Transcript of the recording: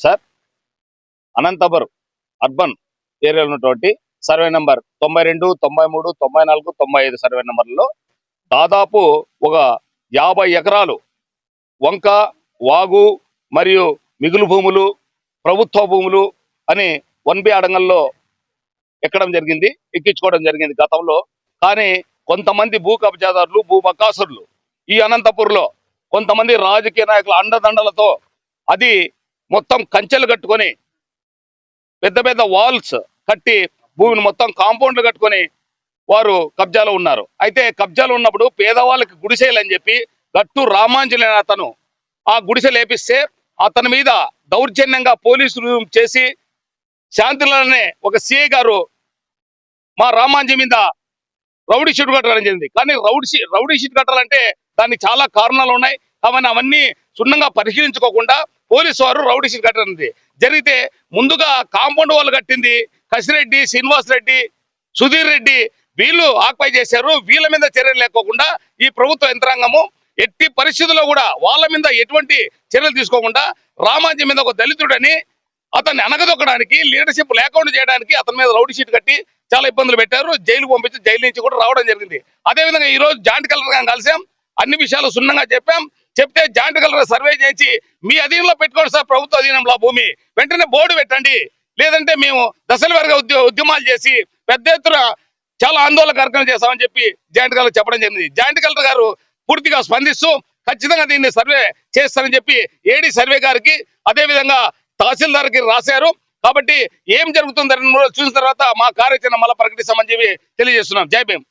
Sir? Anantapuram urban ఏరియాలో ఉన్నటువంటి survey number తొంభై రెండు తొంభై మూడు తొంభై నాలుగు తొంభై ఐదు సర్వే నంబర్లలో దాదాపు ఒక యాభై ఎకరాలు వంక వాగు మరియు మిగులు భూములు ప్రభుత్వ భూములు అని వన్ బి అడంగల్లో ఎక్కడం జరిగింది ఎక్కించుకోవడం జరిగింది గతంలో. కానీ కొంతమంది భూ కబ్జాదారులు భూ బకాసురులు ఈ అనంతపూర్లో కొంతమంది రాజకీయ నాయకుల అండదండలతో అది మొత్తం కంచెలు కట్టుకొని పెద్ద పెద్ద వాల్స్ కట్టి భూమిని మొత్తం కాంపౌండ్లు కట్టుకొని వారు కబ్జాలో ఉన్నారు. అయితే కబ్జాలో ఉన్నప్పుడు పేదవాళ్ళకి గుడిసెలు అని చెప్పి గట్టు రామాంజలి అతను ఆ గుడిసె లేపిస్తే అతని మీద దౌర్జన్యంగా పోలీసులు చేసి శాంతిలోనే ఒక సిఐ గారు మా రామాంజీ మీద రౌడీ షీట్ కట్టాలని జరిగింది. కానీ రౌడీ షీ రౌడీ షీట్ కట్టాలంటే దానికి చాలా కారణాలు ఉన్నాయి. కాబట్టి అవన్నీ సున్నంగా పరిశీలించుకోకుండా పోలీసు వారు రౌడీ షీట్ కట్టనుంది. జరిగితే ముందుగా కాంపౌండ్ వాళ్ళు కట్టింది కసిరెడ్డి శ్రీనివాస్ రెడ్డి సుధీర్ రెడ్డి. వీళ్ళు ఆక్పై చేశారు. వీళ్ళ మీద చర్యలు లేకోకుండా ఈ ప్రభుత్వ యంత్రాంగము ఎట్టి పరిస్థితుల్లో కూడా వాళ్ళ మీద ఎటువంటి చర్యలు తీసుకోకుండా రామాజీ మీద ఒక దళితుడని అతన్ని అనగదొక్కడానికి లీడర్షిప్ లేకుండా చేయడానికి అతని మీద రౌడీ షీట్ కట్టి చాలా ఇబ్బందులు పెట్టారు. జైలుకు పంపించి జైలు నుంచి కూడా రావడం జరిగింది. అదేవిధంగా ఈ రోజు జాయింట్ కలెక్టర్ గారిని కలిసాం. అన్ని విషయాలు సున్నంగా చెప్పాం. చెప్తే జాయింట్ కలర్ సర్వే చేసి మీ అధీనంలో పెట్టుకోండి సార్ ప్రభుత్వ అధీనంలో భూమి. వెంటనే బోర్డు పెట్టండి. లేదంటే మేము దశల వారీగా ఉద్యమాలు చేసి పెద్ద ఎత్తున చాలా ఆందోళన కార్యక్రమం చేస్తామని చెప్పి జాయింట్ కలెక్టర్ చెప్పడం జరిగింది. జాయింట్ కలెక్టర్ గారు పూర్తిగా స్పందిస్తూ ఖచ్చితంగా దీన్ని సర్వే చేస్తారని చెప్పి ఏడీ సర్వే గారికి అదే విధంగా తహసీల్దార్కి రాశారు. కాబట్టి ఏం జరుగుతుందని చూసిన తర్వాత మా కార్యాచరణ మళ్ళీ ప్రకటిస్తామని చెప్పి తెలియజేస్తున్నాం. జై భీమ్.